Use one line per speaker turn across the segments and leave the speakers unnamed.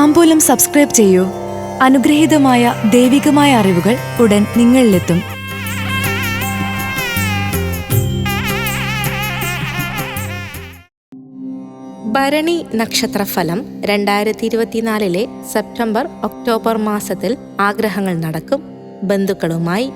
താമ്പൂലം subscribe ചെയ്യൂ. അനുഗ്രഹീതമായ ദൈവികമായ അറിവുകൾ ഉടൻ നിങ്ങളിലെത്തും.
ഭരണി നക്ഷത്രഫലം രണ്ടായിരത്തി ഇരുപത്തിനാലിലെ സെപ്റ്റംബർ ഒക്ടോബർ മാസത്തിൽ ആഗ്രഹങ്ങൾ നടക്കും. ബന്ധുക്കളുമായി.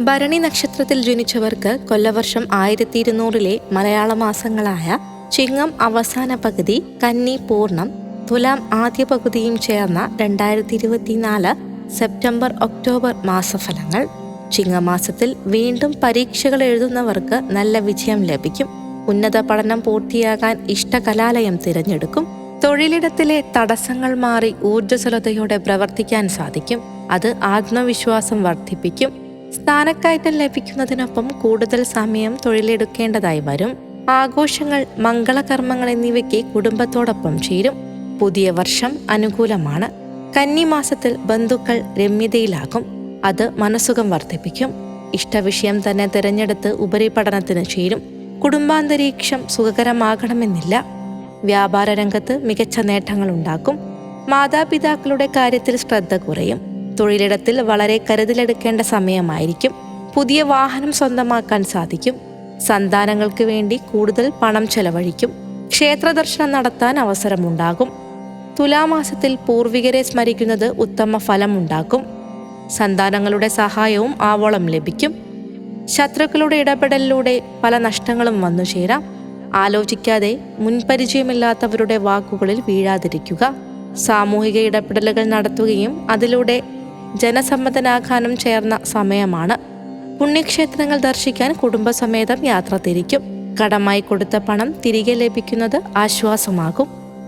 ഭരണി നക്ഷത്രത്തിൽ ജനിച്ചവർക്ക് കൊല്ലവർഷം ആയിരത്തി ഇരുന്നൂറിലെ മലയാള മാസങ്ങളായ ചിങ്ങം അവസാന പകുതി കന്നി പൂർണം തുലാം ആദ്യ പകുതിയും ചേർന്ന രണ്ടായിരത്തി ഇരുപത്തിനാല് സെപ്റ്റംബർ ഒക്ടോബർ മാസഫലങ്ങൾ. ചിങ്ങമാസത്തിൽ വീണ്ടും പരീക്ഷകൾ എഴുതുന്നവർക്ക് നല്ല വിജയം ലഭിക്കും. ഉന്നത പഠനം പൂർത്തിയാകാൻ ഇഷ്ടകലാലയം തിരഞ്ഞെടുക്കും. തൊഴിലിടത്തിലെ തടസ്സങ്ങൾ മാറി ഊർജസ്വലതയോടെ പ്രവർത്തിക്കാൻ സാധിക്കും. അത് ആത്മവിശ്വാസം വർദ്ധിപ്പിക്കും. സ്ഥാനക്കയറ്റം ലഭിക്കുന്നതിനൊപ്പം കൂടുതൽ സമയം തൊഴിലെടുക്കേണ്ടതായി വരും. ആഘോഷങ്ങൾ മംഗളകർമ്മങ്ങൾ എന്നിവയ്ക്ക് കുടുംബത്തോടൊപ്പം ചേരും. പുതിയ വർഷം അനുകൂലമാണ്. കന്നിമാസത്തിൽ ബന്ധുക്കൾ രമ്യതയിലാകും. അത് മനസ്സുഖം വർദ്ധിപ്പിക്കും. ഇഷ്ടവിഷയം തന്നെ തിരഞ്ഞെടുത്ത് ഉപരിപഠനത്തിന് ചേരും. കുടുംബാന്തരീക്ഷം സുഖകരമാകണമെന്നില്ല. വ്യാപാര രംഗത്ത് മികച്ച നേട്ടങ്ങൾ ഉണ്ടാക്കും. മാതാപിതാക്കളുടെ കാര്യത്തിൽ ശ്രദ്ധ കുറയും. തൊഴിലിടത്തിൽ വളരെ കരുതലെടുക്കേണ്ട സമയമായിരിക്കും. പുതിയ വാഹനം സ്വന്തമാക്കാൻ സാധിക്കും. സന്താനങ്ങൾക്ക് വേണ്ടി കൂടുതൽ പണം ചെലവഴിക്കും. ക്ഷേത്രദർശനം നടത്താൻ അവസരമുണ്ടാകും. തുലാമാസത്തിൽ പൂർവികരെ സ്മരിക്കുന്നത് ഉത്തമ ഫലമുണ്ടാക്കും. സന്താനങ്ങളുടെ സഹായവും ആവോളം ലഭിക്കും. ശത്രുക്കളുടെ ഇടപെടലിലൂടെ പല നഷ്ടങ്ങളും വന്നു ചേരാം. ആലോചിക്കാതെ മുൻപരിചയമില്ലാത്തവരുടെ വാക്കുകളിൽ വീഴാതിരിക്കുക. സാമൂഹിക ഇടപെടലുകൾ നടത്തുകയും അതിലൂടെ ജനസമ്മതനാഖാനം ചേർന്ന സമയമാണ്. പുണ്യക്ഷേത്രങ്ങൾ ദർശിക്കാൻ കുടുംബസമേതം യാത്ര തിരിക്കും. കടമായി കൊടുത്ത പണം തിരികെ ലഭിക്കുന്നത് ആശ്വാസമാകും.